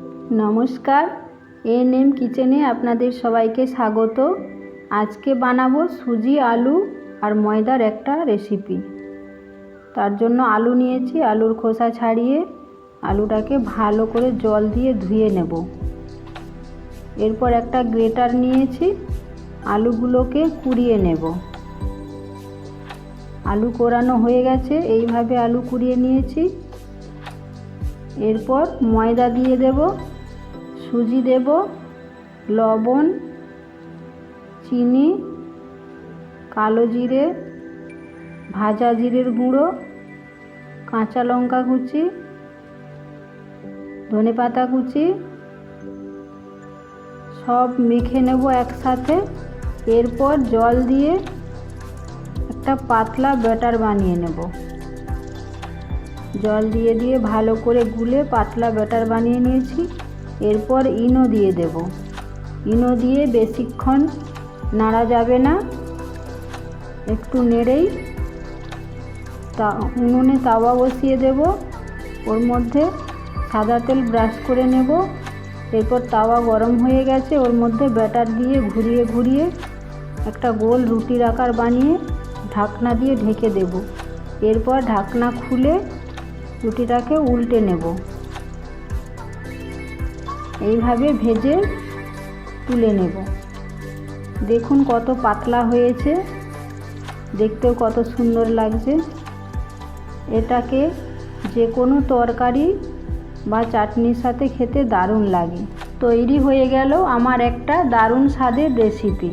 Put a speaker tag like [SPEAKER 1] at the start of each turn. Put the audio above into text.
[SPEAKER 1] নমস্কার N M কিচেনে আপনাদের সবাইকে স্বাগত। আজকে বানাবো সুজি, আলু আর ময়দার একটা রেসিপি। তার জন্য আলু নিয়েছি, আলুর খোসা ছাড়িয়ে আলুটাকে ভালো করে জল দিয়ে ধুয়ে নেব। এরপর একটা গ্রেটার নিয়েছি, আলুগুলোকে কুড়িয়ে নেব। আলু কোরানো হয়ে গেছে, এইভাবে আলু কুড়িয়ে নিয়েছি। এরপর ময়দা দিয়ে দেব, সুজি দেব, লবণ, চিনি, কালো জিরে, ভাজা জিরের গুঁড়ো, কাঁচা লঙ্কা কুচি, ধনে পাতা কুচি, সব মেখে নেব একসাথে। এরপর জল দিয়ে একটা পাতলা ব্যাটার বানিয়ে নেব। জল দিয়ে দিয়ে ভালো করে গুলে পাতলা ব্যাটার বানিয়ে নিয়েছি। এরপর ইনো দিয়ে দেব। ইনো দিয়ে বেশিক্ষণ নাড়া যাবে না। একটু নেড়েই তা, উনুনে তাওয়া বসিয়ে দেব। ওর মধ্যে সাদা তেল ব্রাশ করে নেব। এরপর তাওয়া গরম হয়ে গেছে। ওর মধ্যে ব্যাটার দিয়ে ঘুরিয়ে ঘুরিয়ে একটা গোল রুটির আকার বানিয়ে ঢাকনা দিয়ে ঢেকে দেব। এরপর ঢাকনা খুলে রুটিটাকে উল্টে নেব। এইভাবে ভেজে তুলে নেব। দেখুন কত পাতলা হয়েছে। দেখতেও কত সুন্দর লাগছে। এটাকে যে কোনো তরকারি বা চাটনির সাথে খেতে দারুণ লাগে। তৈরি হয়ে গেল আমার একটা দারুণ স্বাদের রেসিপি